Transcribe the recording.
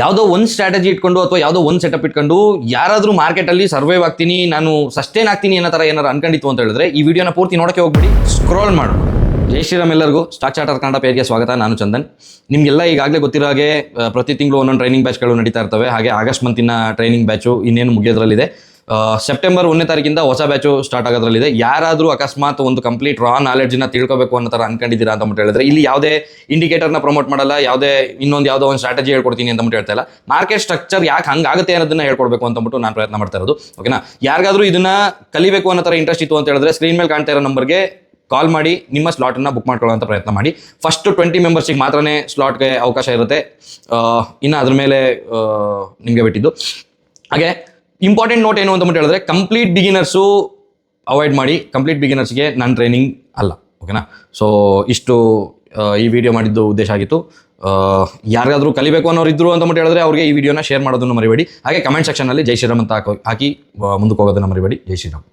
ಯಾವುದೋ ಒಂದು ಸ್ಟ್ರಾಟಜಿ ಇಟ್ಕೊಂಡು ಅಥವಾ ಯಾವುದೋ ಒಂದು ಸೆಟಪ್ ಇಟ್ಕೊಂಡು ಯಾರಾದರೂ ಮಾರ್ಕೆಟಲ್ಲಿ ಸರ್ವೈವ್ ಆಗ್ತೀನಿ, ನಾನು ಸಸ್ಟೈನ್ ಆಗ್ತೀನಿ ಅನ್ನೋ ಥರ ಏನಾರು ಅನ್ಕೊಂಡಿತ್ತು ಅಂತ ಹೇಳಿದ್ರೆ ಈ ವಿಡಿಯೋನ ಪೂರ್ತಿ ನೋಡೋಕ್ಕೆ ಹೋಗ್ಬಿಡಿ. ಸ್ಕ್ರೋಲ್ ಮಾಡು. ಜೈ ಶ್ರೀರಾಮ್ ಎಲ್ಲರಿಗೂ. ಸ್ಟಾಕ್ ಚಾರ್ಟರ್ ಕನ್ನಡ ಪೇಜ್ಗೆ ಸ್ವಾಗತ. ನಾನು ಚಂದನ್. ನಿಮಗೆಲ್ಲ ಈಗಾಗಲೇ ಗೊತ್ತಿರೋ ಹಾಗೆ ಪ್ರತಿ ತಿಂಗಳು ಒಂದೊಂದು ಟ್ರೈನಿಂಗ್ ಬ್ಯಾಚ್ಗಳು ನಡೀತಾ ಇರ್ತವೆ. ಹಾಗೆ ಆಗಸ್ಟ್ ಮಂತಿನ ಟ್ರೈನಿಂಗ್ ಬ್ಯಾಚು ಇನ್ನೇನು ಮುಗಿಯೋದ್ರಲ್ಲಿದೆ. ಸೆಪ್ಟೆಂಬರ್ ಒಂದನೇ ತಾರೀಕಿಂದ ಹೊಸ ಬ್ಯಾಚು ಸ್ಟಾರ್ಟ್ ಆಗೋದ್ರಲ್ಲಿದೆ. ಯಾರಾದರೂ ಅಕಸ್ಮಾತ್ ಒಂದು ಕಂಪ್ಲೀಟ್ ರಾ ನಾಲೆಡ್ಜ್ನ ತಿಳ್ಕೋಬೇಕು ಅನ್ನೋ ಥರ ಅನ್ಕೊಂಡಿದ್ದೀರಾ ಅಂತ ಹೇಳಿದ್ರೆ, ಇಲ್ಲಿ ಯಾವುದೇ ಇಂಡಿಕೇಟರ್ನ ಪ್ರಮೋಟ್ ಮಾಡಲ್ಲ, ಯಾವುದೇ ಇನ್ನೊಂದು ಯಾವುದೋ ಒಂದು ಸ್ಟ್ರಾಟಜಿ ಹೇಳ್ಕೊಡ್ತೀನಿ ಅಂತ ಅಂದ್ಬಿಟ್ಟು ಹೇಳ್ತಾ ಇಲ್ಲ. ಮಾರ್ಕೆಟ್ ಸ್ಟ್ರಕ್ಚರ್ ಯಾಕೆ ಹಂಗಾಗುತ್ತೆ ಅನ್ನೋದನ್ನ ಹೇಳ್ಕೊಡ್ಬೇಕು ಅಂತ ಅಂದ್ಬಿಟ್ಟು ನಾನು ಪ್ರಯತ್ನ ಮಾಡ್ತಾ ಇರೋದು. ಓಕೆನಾ ಯಾರಿಗಾದರೂ ಇದನ್ನ ಕಲಿಬೇಕು ಅನ್ನೋ ಥರ ಇಂಟ್ರೆಸ್ಟ್ ಇತ್ತು ಅಂತ ಹೇಳಿದ್ರೆ ಸ್ಕ್ರೀನ್ ಮೇಲೆ ಕಾಣ್ತಾ ಇರೋ ನಂಬರ್ಗೆ ಕಾಲ್ ಮಾಡಿ, ನಿಮ್ಮ ಸ್ಲಾಟನ್ನು ಬುಕ್ ಮಾಡ್ಕೊಳ್ಳೋಂಥ ಪ್ರಯತ್ನ ಮಾಡಿ. ಫಸ್ಟ್ ಟ್ವೆಂಟಿ ಮೆಂಬರ್ಸಿಗೆ ಮಾತ್ರನೇ ಸ್ಲಾಟ್ಗೆ ಅವಕಾಶ ಇರುತ್ತೆ. ಇನ್ನು ಅದ್ರ ಮೇಲೆ ನಿಮಗೆ ಬಿಟ್ಟಿದ್ದು. ಹಾಗೆ ಇಂಪಾರ್ಟೆಂಟ್ ನೋಟ್ ಏನು ಅಂತ ಹೇಳಿದ್ರೆ ಕಂಪ್ಲೀಟ್ ಬಿಗಿನರ್ಸು ಅವಾಯ್ಡ್ ಮಾಡಿ ಕಂಪ್ಲೀಟ್ ಬಿಗಿನರ್ಸ್ಗೆ ನನ್ನ ಟ್ರೈನಿಂಗ್ ಅಲ್ಲ ಓಕೆನಾ ಸೊ ಇಷ್ಟು ಈ ವಿಡಿಯೋ ಮಾಡಿದ್ದು ಉದ್ದೇಶ ಆಗಿತ್ತು. ಯಾರಿಗಾದರೂ ಕಲಿಬೇಕು ಅನ್ನೋರು ಇದ್ರು ಅಂತ ಹೇಳಿದ್ರೆ ಅವ್ರಿಗೆ ಈ ವಿಡಿಯೋನ ಶೇರ್ ಮಾಡೋದನ್ನು ಮರಿಬೇಡಿ. ಹಾಗೆ ಕಮೆಂಟ್ ಸೆಕ್ಷನಲ್ಲಿ ಜೈ ಶ್ರೀರಾಮ್ ಅಂತ ಹಾಕಿ ಮುಂದಕ್ಕೆ ಹೋಗೋದನ್ನು ಮರಿಬೇಡಿ. ಜೈ ಶ್ರೀರಾಮ್.